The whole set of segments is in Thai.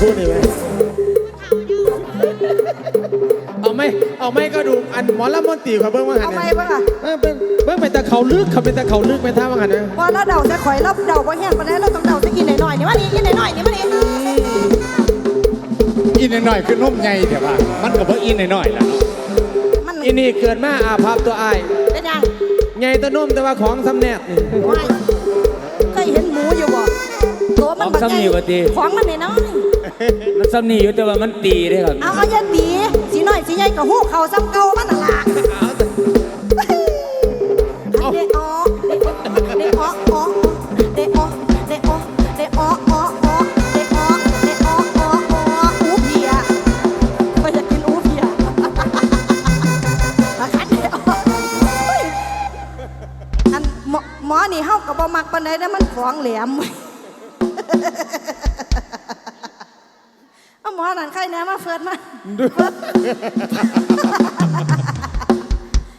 เบิ่งดีแต่พูดนี่ไหมเอาไหมเอาไหมก็ดูอันหมอลำมนตรีเขาเบิ่งว่าหันเอาไหมเนี่ยบ้างอะเออเบิ่งเบิ่งไปแต่เขาลึกเขาเป็นแต่เขาลึกไปท่าว่างันนะว่าเราเดาจะข่อยเราเดาว่าแห้งไปแล้วเราต้องเดาจะกินหน่อยๆนี่มานี่กินหน่อยๆนี่มานี่อินหน่อยๆคือนุ่มใหญ่เดี๋ยวว่ามันก็บ่อินหน่อยๆล่ะเนาะมันอินี่เกิดมาอาภัพตัวอ้ายเป็นยังใหญ่ตัวนุ่มแต่ว่าของสำแนบนี่วายเคยเห็นหมูอยู่บ่ตัวมันของซ้ำนี่ว่าติของมันน้อย มันซ้ำนี่อยู่แต่ว่ามันตีได้ครับเอาเอาอย่าตีสีน้อยสีใหญ่กับหูเขาซ้ำเก่ามันน่ะล่ะเดออเดออออเดอเดอเดออออเดอเดอออออูเพียไปจะกินอูเพียมาขันเดออันหมอหมอนี่เฮาก็บ่มักปานใดนะมันของแหลม เอาหมอนั่นใครแหนมาเฟิดมา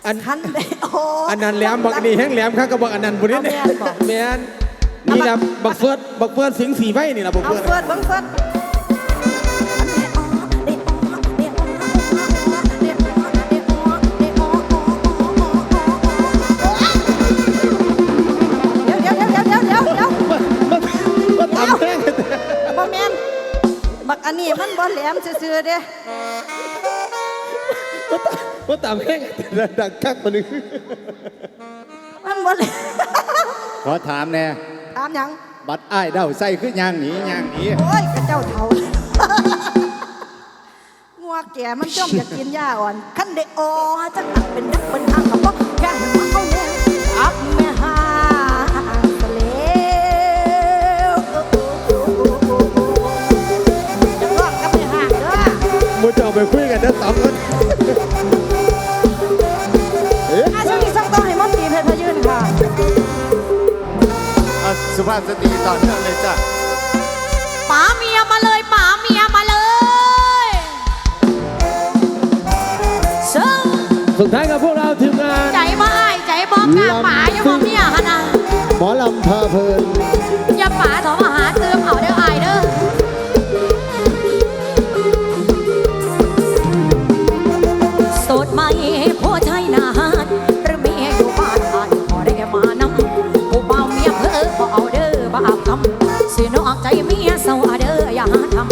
อันคันเดโออันนั้นแหลมบักนี่แห้งแหลมข้างก็บอกอันนั้นบุญนี่เอาแม่นบอกแมนนี่ละบักเฟิร์ดบักเฟิร์ดสิงสีไว้นี่ละบักเอาเฟิร์ดเฟิดเบิ่งเฟิดเนนี้มันบ่แหลมซื่อๆเด้มันตำแห้งดังคักมันนึงมันบ่แหลมขอถามแน่ถามหยังบัดอ้ายเด้าใส่คือย่างหนีย่างหนีโอ้ยกระเจ้าเฒ่างัวแก่มันจ้องอยากกินหญ้าอ่อนคันเดโอจะตักเป็นนักเป็นทางกับบ่แค่มาเไปคุยกันเด้อสองคนอาช่วงนี้ส่งต่อให้มอนตีเพชรพยืนค่ะอะสุภาพสตรีต่อเนื่องเลยจ้ะป๋าเมียมาเลยป๋าเมียมาเลยเชิงสุดท้ายกับพวกเราทีมงาน ใจบ่อ้ายใจบ่กล้าป๋าอย่าบ่เมียหนนะหมอลำพาเพลินอย่าป๋าถอมาหาเติมเอา หาทำ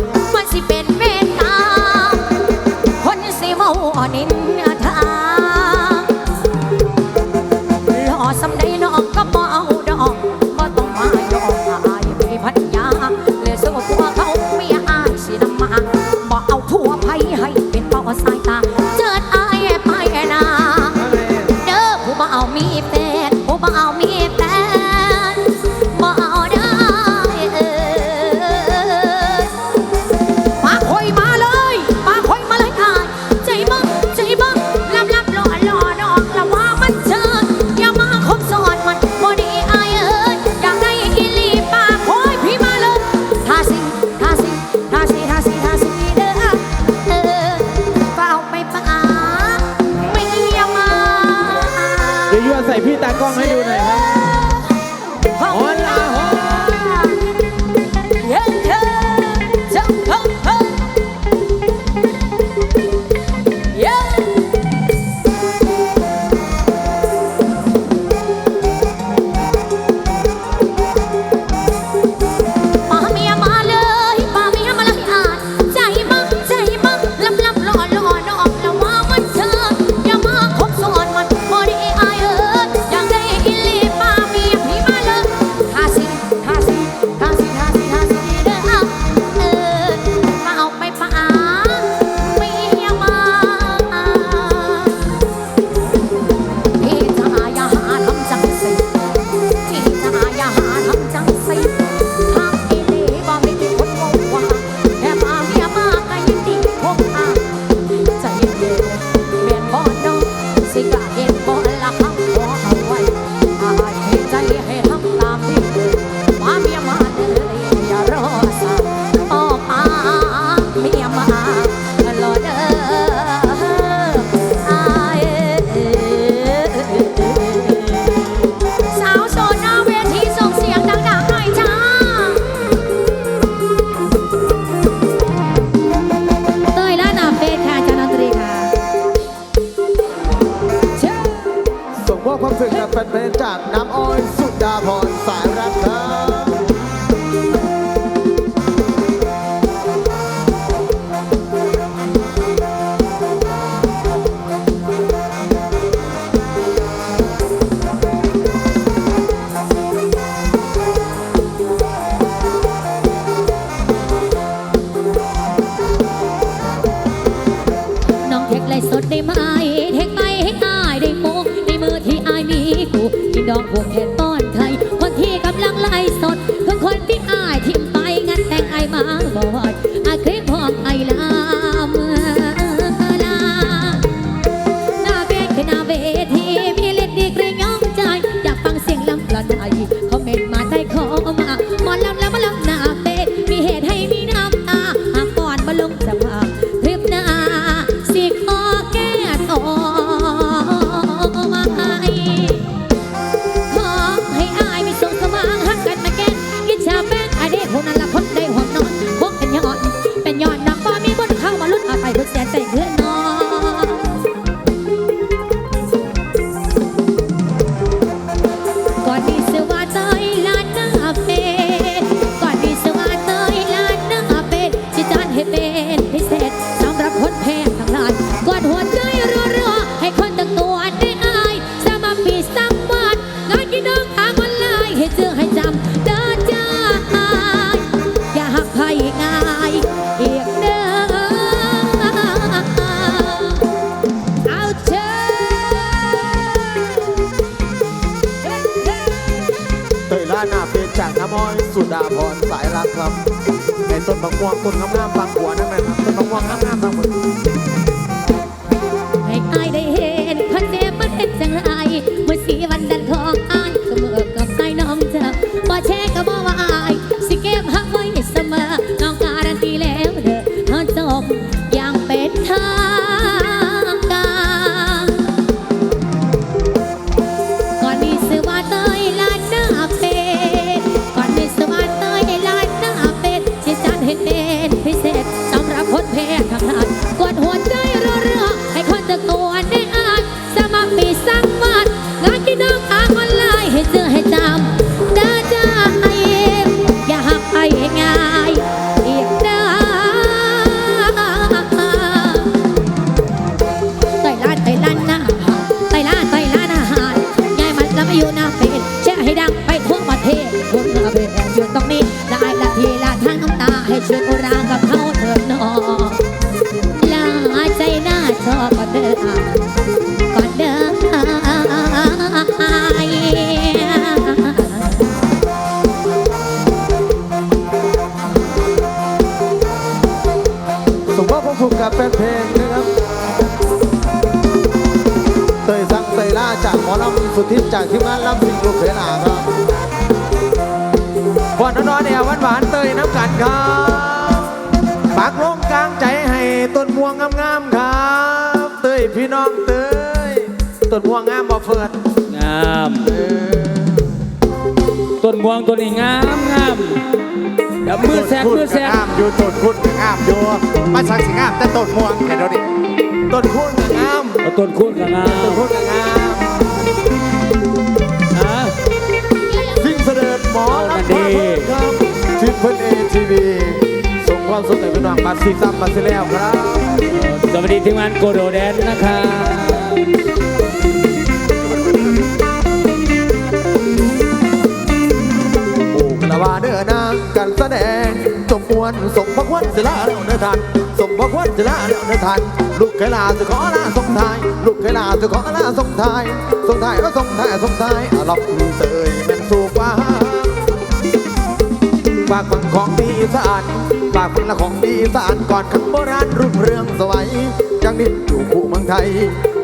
ส บอดอาเคลิปห้อกไอลามลาหน้าเวทหน้าเวทีมีเล็ดดีกรียองใจ อยากฟังเสียงลำปลอดใจ อ อยู่ตรงนี้ละไอละทีละทางน้ำตาให้ช่วยอุรากับเขาเถิดนอลาใจหน้าชอบก็เด้อก่อนเด้อสมว่าผมถูกกับแฟนเพลงนะครับเตยสังเตยล่าจากหมอลำสุดทิจากทีมงานลำสิงลูกเขยหนาครับ กันครับปากลงกลางใจให้ต้นม่วงงามๆครับ เตยพี่น้องเตยต้นม่วงงามบ่เฟิดงามต้นม่วงต้นนี้งามงามเดี๋ยวมือแสกมือแสกงามอยู่ต้นคุณงามอยู่มาสักสิงามแต่ต้นม่วงเห็นเราดิต้นคูณก็งามเอาต้นคูณก็งามต้นคูณก็งาม ทิพเพิ่นเอทีวีส่งความสุขให้พี่น้องบัตรซีซัมบัตรซีแล้วครับสวัสดีทีมงานโกโดแดนนะครับโอ้กระว่าเด้อนางกันแสดงจมมวนสมพระควรศิลาแล้วเด้อท่านสมพระควรศิลาแล้วเด้อท่านลูกเคยลาจะขอลาสงทาย ลูกเคยลาจะขอลาสงทายสงทายก็สงทายสงทายอาลับเตย ฝากฟังของดีอีสานฝากฟังละของดีอีสานก่อนคำโบราณรุ่งเรืองสวัยยังนิดอยู่คู่เมืองไทย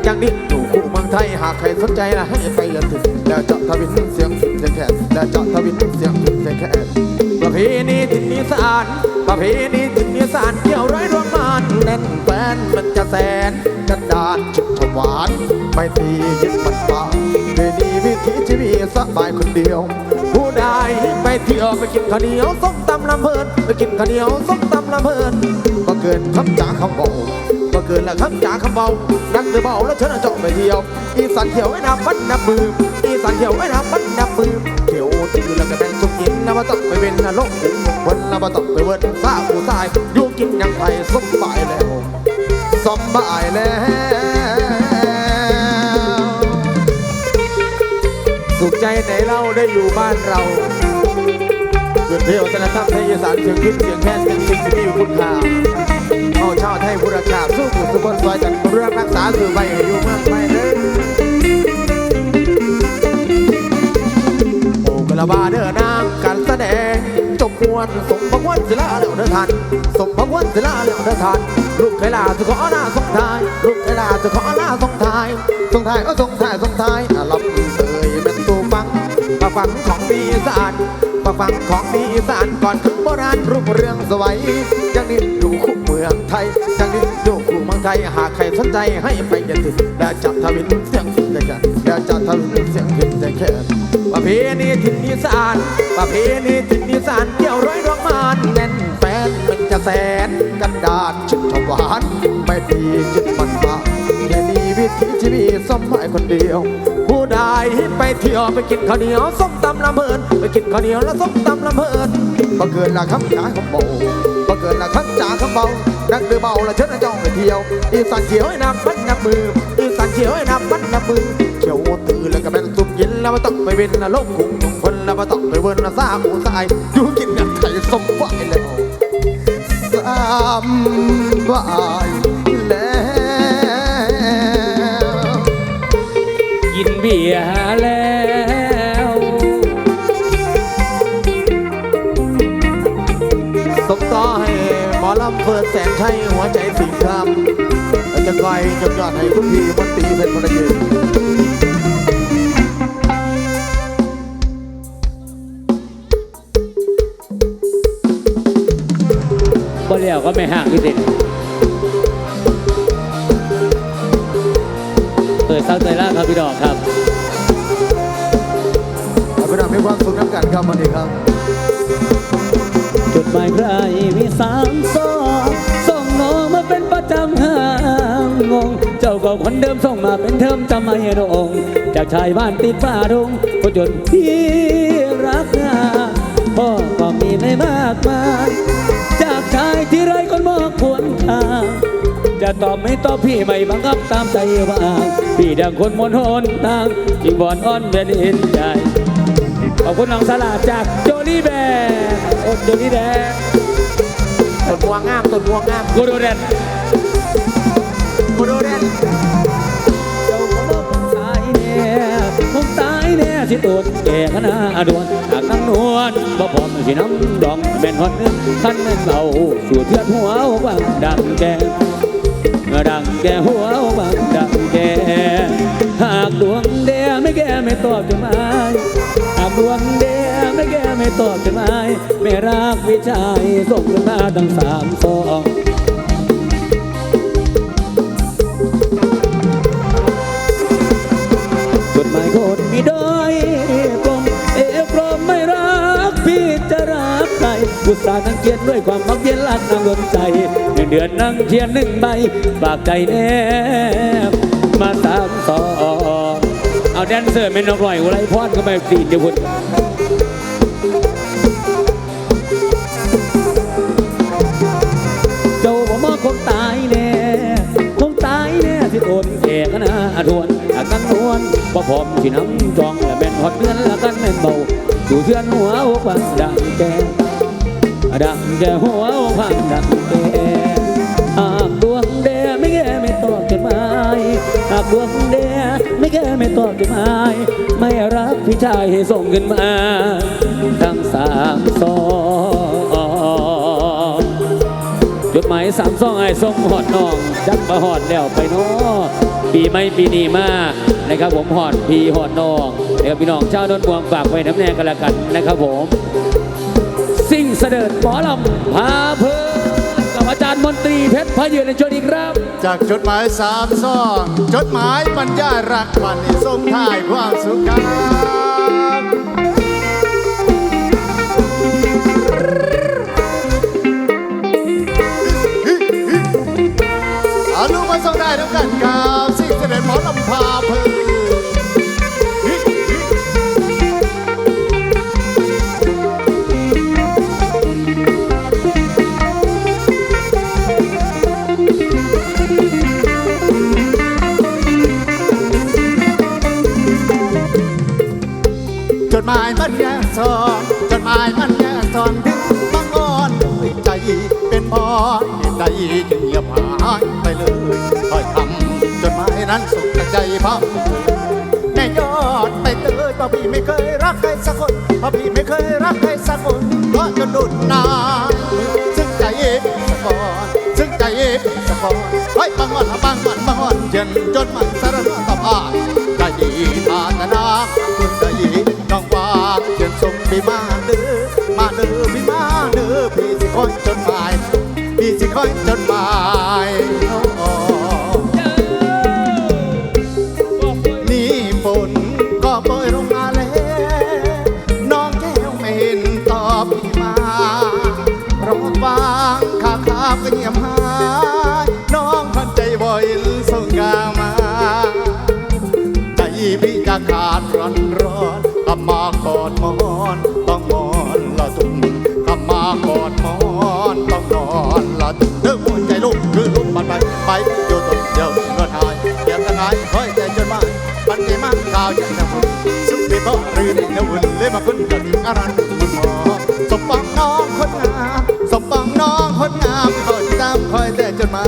ยังนิดอยู่คู่เมืองไทยหากใครสนใจนะให้ไปเรียนถึงแล้วเจาะทวินเสียงสุดเสียงแขนแล้วเจาะทวินเสียงสุดเสียงแขนประเพณีถิ่นอีสะอานประเพณีถิ่นอีสะอานเกี่ยวร้อยดวงมานแน่นแฟนมันจะแสนกันดานชุดถวานไม่ตียึดมันป่าเวนี ถีชีวิตสบายคนเดียว ผู้ใดไปเที่ยวไปกินข้าวเหนียวส้มตำลำเพลินไปกินข้าวเหนียวส้มตำลำเพลินก็เกินคำจ๋าคำเบาก็เกินละคำจ๋าคำเบานักเดือเบาแล้วเชิญจาะไปเที่ยว อีสานเที่ยวไว้นับวันนับมืออีสานเขียวไอ้น้ำมันนับมือเขียวตื่นแล้วก็แบ่งสุกินนะว่าต้องไปเป็นนรกขุมวันละว่าต้องไปเวิร์ดซาผู้ตายอยู่กินยังไงสบายแล้วสบายแล้ว สุขใจไหนเราได้อยู่บ้านเราเพื่อนเที่ยววัฒนธรรมไทยสานเสียงขึ้นเสียงแค้นเป็นสิ่งที่มีคุณค่าเอาชาวไทยผู้รักษาสู้ผู้สุขคนซอยกันเรื่องรักษาสื่อไปอยู่เมืองไทยเด้อโอ้กระบาเด้อนางการแสดงจบมวนสมพระวันศิลาแล้วเด้อท่านสมพระวันศิลาแล้วเด้อท่านลูกไคลาสุขอหน้าสงทายลูกไคลาสุขอหน้าสงทายสงทายก็สงทายสงทายอะลำ มาฟังของดีอีสานมาฟังของดีอีสานก่อนขึ้นโบราณรุ่งเรืองสวัยยังนิดดูคู่เมืองไทยยังนิดดูคู่เมืองไทย หากใครสนใจให้ไปยันติดและจับทวินเสียงขึ้นได้กันและจับทวินเสียงขึ้นได้แค่ประเพณีถิ่นอีสานประเพณีถิ่นอีสานเกี่ยวร้อยดวงมานแน่นแฟนมันจะแสนกันดานชิดชหวานไม่ดีจิตมันบาแค่นี้วิถีชีวิตสมัยคนเดียว ผู้ใดไปเที่ยวไปกินข้าวเหนียวส้มตำลำเพลินไปกินข้าวเหนียวแล้วส้มตำลำเพลินบังเกิดละคำจ๋าคำเบาบังเกิดละคำจ๋าคำเบานักเดือเบาละเชิญนะจ้าไปเที่ยวอีสานเขียวให้นับมันนับมืออีสานเขียวให้นับมันนับมือเขียวตื่นแล้วก็แม่นตุ่มยินแล้วมาต้องไปเว้นนะลมคุ้งทุกคนแล้วมาต้องไปเว้นนะซาหมูสายอยู่กินกันไทยสมไหวแล้วสามบายแล้ว กินเบียร์แล้วสมต่อให้หมอลำเปิดแสนชัยหัวใจสิงคำแล้วจะก้อยจำยอดให้คุณพี่มันตรีเพชรพลยืนบ่แล้วก็ไม่ห่างคือเด็กเปิดเศร้าใจล่าครับพี่ดอกครับ เอาไปทำให้ความสุขน้ำกันครับวันนี้ครับจดหมายใครมีสามซองส่งน้องมาเป็นประจำห่างงง เจ้าก็คนเดิมส่งมาเป็นเทอมจำไม่โดงจากชายบ้านติดฟ้าดงก็จนพี่รักงาพ่อก็มีไม่มากมายจากชายที่ไรคนมองควรค่าจะตอบไม่ตอบพี่ไม่บังคับตามใจว่าพี่ดังคนมนหนทางจิงบอนอ้อนเป็นเห็นใจ ขอบคุณน้องสลาดจากโจลี่แบงโอดโจลี่แดงต้นบัวงามต้นบัวงามกูดูเด่นโมโดเรนเจ้าของผมตายแน่ผมตายแน่สิตูดแก่ขนาดวนหากนั่งนวลบ่พร้อมสิน้ำดองแม่นฮอดเนื้อขันแม่นเบาสู่เทือดหัววังดังแกดังแกหัววังดังแกหากดวงแดงไม่แก่ไม่ตอบจดหมายหาก ดวงแดงไม่แก่ไม่ตอบจดหมไม่รักวิชัยส่งกันมาตั้งสามสองจดหมายโคตรมีดอยกลมเอกลมไม่รักพี่จะรักใครอุตส่าห์นั่งเขียนด้วยความมักเย็นรักนางดวงใจเงินเดือนนั่งเขียนหนึ่งใบปากใจแนบมาสามสองเอ แดนเซอร์ไม่นกลอยอุไรพรก็ไม่สีเดียวพุ่นเจ้าบ่มาคงตายแน่คงตายแน่ที่โอนแก่กันนะทวนอากันนวลบ่พร้อมที่น้ำจองและแม่นหอดเดือนละกันแม่นเบาอยู่เทือนหัวอกบังดังแกดังแกหัวอกบังดังแกหากดวงแดไม่แก่ไม่ตอบจดมาหากดวงแด ไม่แก่ไม่ตอบจดหมายไม่รักพี่ชายให้ส่งขึ้นมาทั้งสามสองจดหมายสามซองไอ้ส่งหอดน้องจักมาหอดแล้วไปนาะปีไม่ปีนี้มานะครับผมหอดพีหอดน้องเดี๋ยวพี่น้องเจ้าโนนบวงฝากไว้น้ำแน่กันละกันนะครับผม สิ่งเสด็จหมอลำพาเพลินกับอ มนตรีเพชรพายืนในชวนอีกครับ จากจดหมายสามซองจดหมายบรรยายรักวันนี้ส่งท้ายความสุขครับอาลูกมาส่งได้ทั้งกันกับสิ่งเสด็จหมอลำพา ใจพับแน่ยอดไปเตยเพราะพี่ไม่เคยรักใครสักคนเพราะพี่ไม่เคยรักใครสักคนเพราะจนดุดนานซึ่งใจสะกอนซึ่งใจสะกอนไว้บางอ่อนบางอ่อนบางอ่อนเย็นจนมันสารนตะพายใจดีตาตนาคุณใจน้องวางเขียนส่งพี่มาเด้อมาเด้อพี่มาเด้อพี่สิคอยจดหมายพี่สิคอยจดหมาย เตรียคอยแต่จนมาปันใจมากข่าวยังนะบุญสุขดีบ่หรือดีนะบุญเลยมาคุณกับอารันมันหมอสมปังน้องคนงามสมปังน้องคนงามคอยตามคอยแต่จนมา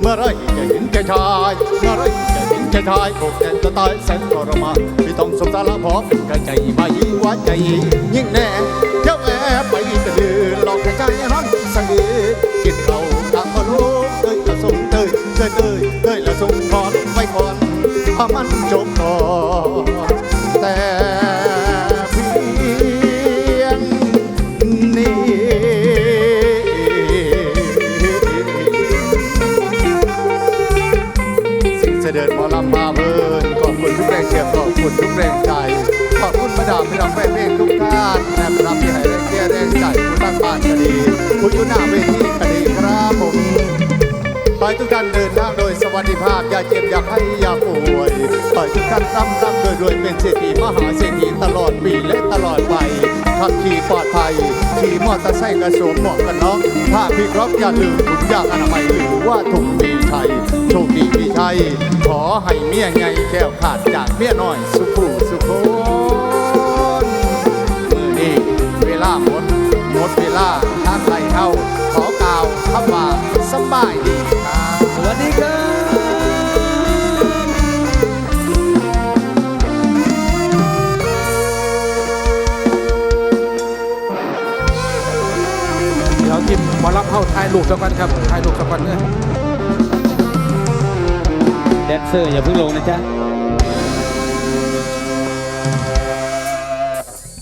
เมื่อไรจะเห็นแก่ชายเมื่อไรจะเห็นแก่ชายอกแก่จะตายแสนทรมานพี่ต้องสงสารละพร้อมกระใจมายิ่งว่าใจยิ่งแน่เที่ยวแอบไปกระดือหลอกให้ใจร้อนสังเกตกินเราตามพอลูกเตยละสงเตยเตยเตยเตยละสงขอลง ก่อนพามันจบก่อนแต่เพียงนี้สิ่งเสด็จหมอลำมาเบินขอบคุณทุกแรงเชียร์ขอบคุณทุกแรงใจ ขอบคุณมาดามพี่น้องแฟนเพลงทุกท่านนะครับที่ให้แรงเชียร์แรงใจผู้ตั้งบ้านก็ดีผู้อยู่หน้า สวัสดิภาพ อย่าเจ็บอย่าไข้อย่าป่วยขอให้ทุกท่านร่ำร่ำรวยรวยเป็นเศรษฐีมหาเศรษฐีตลอดปีและตลอดไปขับขี่ปลอดภัย ขี่มอเตอร์ไซค์กระสวมหมวกกันน็อกถ้าพี่ครับอย่าลืมถุงยางอนามัยหรือว่าถุงมีชัยโชคดีมีชัยขอให้เมียไงแก้วขาดจากเมียน้อยสุขุสุขนมือนี้เวลาหมดหมดเวลาทางไหลเข้าขอกล่าวคำว่าสบายดีครับ วัสดีครับเดี๋ยวทีมหมอรับเข้าถ่ายรูปสักกันครับถ่ายรูปสักกันเนี่ยแดนเซอร์อย่าเพิ่งลงนะจ๊ะ